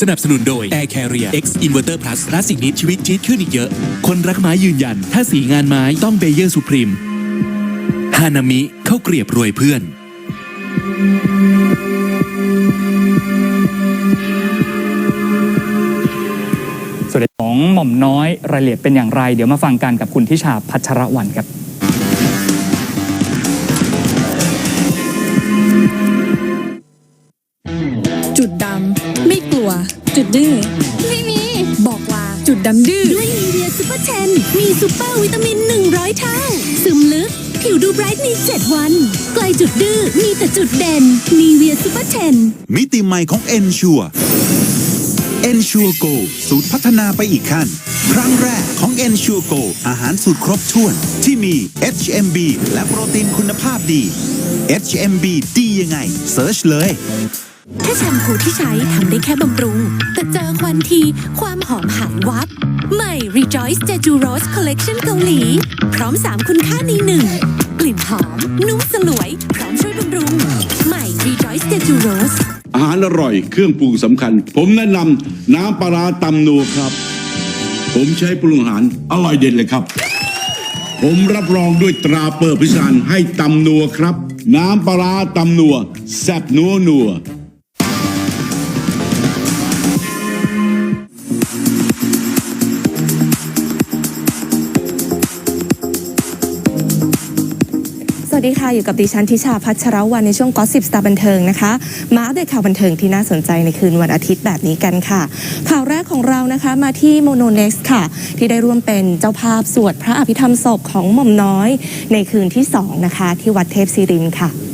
สนับสนุนโดย Air Carrier X Inverter Plus และสิ่งนี้ชีวิตจี๊ดขึ้นอีกเยอะ คนรักไม้ยืนยัน ถ้าสีงานไม้ต้องเบเยอร์สุพรีมฮานามิเข้าเกรียบรวยเพื่อน ส่วนของหม่อมน้อยรายละเอียดเป็นอย่างไร เดี๋ยวมาฟังกันกับคุณทิชาพัชรวรรณครับ จุดดำ ไม่กลัว จุดดื้อ ไม่มี บอกลา จุดดำดื้อ ด้วยนีเวียซูเปอร์เทน มีซูเปอร์วิตามิน 100 เท่า ซึมลึก ผิวดูไบรท์ใน 7 วัน ไกลจุดดื้อ มีแต่จุดเด่นนีเวียซูเปอร์เทน มิติใหม่ของ Ensure Ensure Go สูตรพัฒนาไปอีกขั้น ครั้งแรกของ Ensure Go อาหารสูตรครบถ้วน ที่มี HMB และโปรตีนคุณภาพดี HMB ดียังไงเซิร์ชเลย แค่แชมพูที่ใช้ทำได้แค่บำรุง แต่เจอควันทีความหอมหายวับ ใหม่ Rejoice Jeju Rose Collection เกาหลี พร้อม 3 คุณค่าในหนึ่ง กลิ่นหอม นุ่มสลวย พร้อมช่วยบำรุง ใหม่ Rejoice Jeju Rose อาหารอร่อยเครื่องปรุงสำคัญ ผมแนะนำน้ำปลาร้าตำนัวครับ ผมใช้ปรุงอาหารอร่อยเด็ดเลยครับ ผมรับรองด้วยตราเปิดพิสานให้ตำนัวครับ น้ำปลาร้าตำนัวแซ่บนัวนัว วัสดีค่ะ อยู่กับดิฉันทิชาพัชรวันในช่วงก็สิบสตาร์บันเทิงนะคะมาอัปเดตข่าวบันเทิงที่น่าสนใจในคืนวันอาทิตย์แบบนี้กันค่ะ ข่าวแรกของเรานะคะมาที่โมโนเน็กซ์ค่ะ ที่ได้ร่วมเป็นเจ้าภาพสวดพระอภิธรรมศพของหม่อมน้อย ในคืนที่2นะคะที่วัดเทพศิรินค่ะ